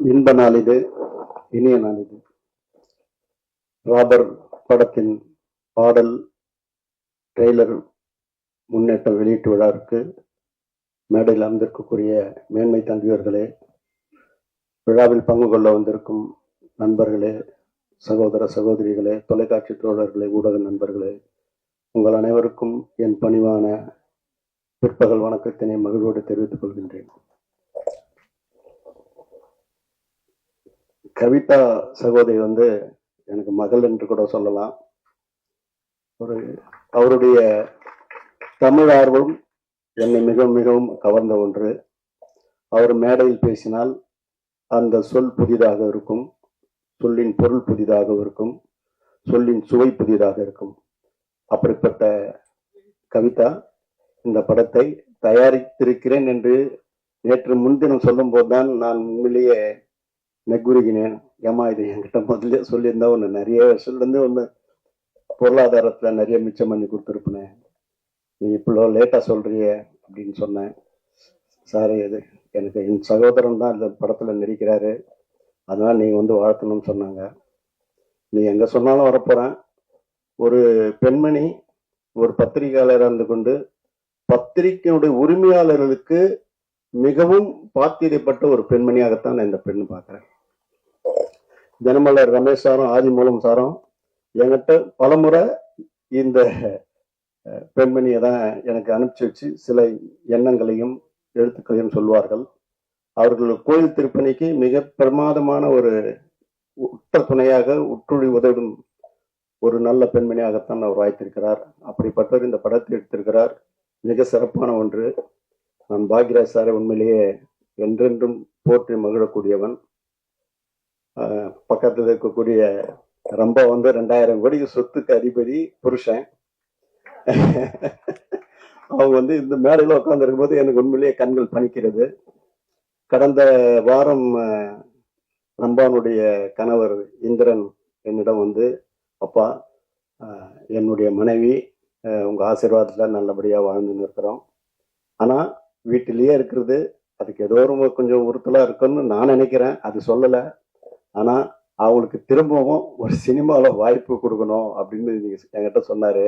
இன்ப நாள் இது இனிய நாள் இது ராபர் படத்தின் பாடல் ட்ரெய்லர் முன்னேற்றம் வெளியீட்டு விழாவிற்கு மேடையில் அமர்ந்திருக்கக்கூடிய மேன்மை தங்கியவர்களே விழாவில் பங்கு கொள்ள வந்திருக்கும் நண்பர்களே சகோதர சகோதரிகளே தொலைக்காட்சி தோழர்களே ஊடக நண்பர்களே உங்கள் அனைவருக்கும் என் பணிவான பிற்பகல் வணக்கத்தினை மகிழ்வோடு தெரிவித்துக் கொள்கின்றேன். கவிதா சகோதரி வந்து எனக்கு மகள் என்று கூட சொல்லலாம். ஒரு அவருடைய தமிழ் ஆர்வம் என்னை மிகவும் மிகவும் கவர்ந்த ஒன்று. அவர் மேடையில் பேசினால் அந்த சொல் புதிதாக இருக்கும் சொல்லின் பொருள் புதிதாக இருக்கும் சொல்லின் சுவை புதிதாக இருக்கும். அப்படிப்பட்ட கவிதா இந்த படத்தை தயாரித்திருக்கிறேன் என்று நேற்று முன்தினம் சொல்லும் போதுதான் நான் உண்மையிலேயே நெக்குருகினேன் ஏமா இது என்கிட்ட முதல்ல சொல்லியிருந்தா ஒன்று நிறைய வருஷத்துலேருந்து ஒன்று பொருளாதாரத்தில் நிறைய மிச்சம் பண்ணி கொடுத்துருப்பேன். நீ இவ்வளோ லேட்டாக சொல்கிறிய அப்படின்னு சொன்னேன். சார் இது எனக்கு என் சகோதரன் தான் இந்த படத்தில் நடிக்கிறாரு. அதனால் நீங்கள் வந்து வாழ்த்தணும்னு சொன்னாங்க. நீ எங்கே சொன்னாலும் வரப்போகிறேன் ஒரு பெண்மணி ஒரு பத்திரிகையாளராக இருந்து கொண்டு பத்திரிகையுடைய உரிமையாளர்களுக்கு மிகவும் பாத்திரப்பட்ட ஒரு பெண்மணியாகத்தான் நான் இந்த பெண் பார்க்குறேன். தினமலர் ரமேஷ் சாரும் ஆதிமூலம் சாரும் என்கிட்ட பலமுறை இந்த பெண்மணியை தான் எனக்கு அனுப்பிச்சு வச்சு சில எண்ணங்களையும் எழுத்துக்களையும் சொல்வார்கள். அவர்கள் கோயில் திருப்பணிக்கு மிக பிரமாதமான ஒரு உற்ற துணையாக உற்றுழி உதவிடும் ஒரு நல்ல பெண்மணியாகத்தான் அவர் வாய்த்திருக்கிறார். அப்படிப்பட்டவர் இந்த படத்தை எடுத்திருக்கிறார். மிக சிறப்பான ஒன்று. நான் பாக்யராஜ் சாரை உண்மையிலேயே என்றென்றும் போற்றி மகிழக்கூடியவன். பக்கத்தில் இருக்கக்கூடிய ரொம்ப வந்து ரெண்டாயிரம் கோடிக்கு சொத்துக்கு அதிபதி புருஷன். அவங்க வந்து இந்த மேடையில் உட்காந்துருக்கும் போது எனக்கு உண்மையிலேயே கண்கள் பணிக்கிறது கடந்த வாரம் ரம்பானுடைய கணவர் இந்திரன் என்னிடம் வந்து அப்பா என்னுடைய மனைவி உங்கள் ஆசீர்வாதத்தில் நல்லபடியாக வாழ்ந்துன்னு இருக்கிறோம். வீட்டிலேயே இருக்கிறது. அதுக்கு ஏதோ ஒரு கொஞ்சம் உறுத்தலாக இருக்குன்னு நான் நினைக்கிறேன். அது சொல்லலை. ஆனால் அவங்களுக்கு திரும்பவும் ஒரு சினிமாவில் வாய்ப்பு கொடுக்கணும் அப்படின்னு நீங்க என்கிட்ட சொன்னார்.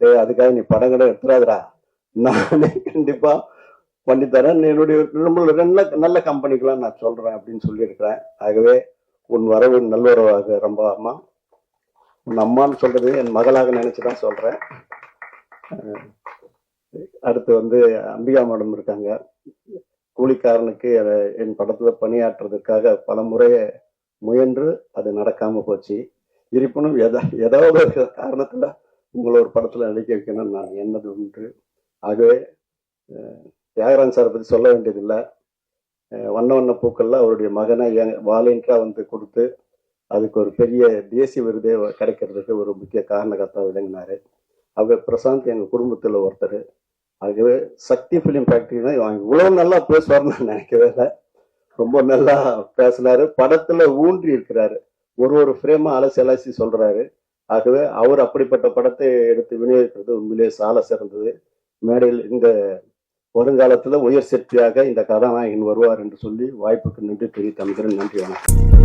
டேய் அதுக்காக நீ படங்களை எடுத்துடாதடா. நானே கண்டிப்பாக பண்ணித்தரேன் என்னுடைய நம்மளோட நல்ல நல்ல கம்பெனிக்கெல்லாம் நான் சொல்கிறேன் அப்படின்னு சொல்லியிருக்கிறேன். ஆகவே உன் வரவு நல்லுறவாக ரொம்ப அம்மா உன் அம்மான்னு சொல்கிறது என் மகளாக நினச்சி தான் சொல்கிறேன் அடுத்து வந்து அம்பிகா மேடம் இருக்காங்க. கூலிக்காரனுக்கு என் படத்துல பணியாற்றுறதுக்காக பல முறை முயன்று அது நடக்காம போச்சு. இருப்பினும் எதா ஏதாவது ஒரு காரணத்துல உங்களை ஒரு படத்துல நடிக்க வைக்கணும்னு நான் எண்ணது உண்டு. ஆகவே தியாகராஜ் சாரை பத்தி சொல்ல வேண்டியதில்லை. வண்ண வண்ண பூக்கள்ல அவருடைய மகனை வாலண்டியரா வந்து கொடுத்து அதுக்கு ஒரு பெரிய தேசிய விருதே கிடைக்கிறதுக்கு ஒரு முக்கிய காரணகர்த்தா விளங்கினாரு. அவர் பிரசாந்த் எங்க குடும்பத்துல ஒருத்தர். ஆகவே சக்தி ஃபிலிம் ஃபேக்டரி தான் இவ்வளவு நல்லா பேசுவார்னு நான் நினைக்கவே இல்லை. ரொம்ப நல்லா பேசினாரு. படத்துல ஊன்றி இருக்கிறாரு. ஒரு ஒரு ஃப்ரேமா அலசி அலசி சொல்றாரு. ஆகவே அவர் அப்படிப்பட்ட படத்தை எடுத்து விநியோகிக்கிறது உண்மையிலேயே சால சிறந்தது. மேடையில் இந்த வருங்காலத்துல உயர் சக்தியாக இந்த கதாநாயகன் வருவார் என்று சொல்லி வாய்ப்புக்கு நன்றி பெரிய அமைகிறேன் நன்றி வணக்கம்.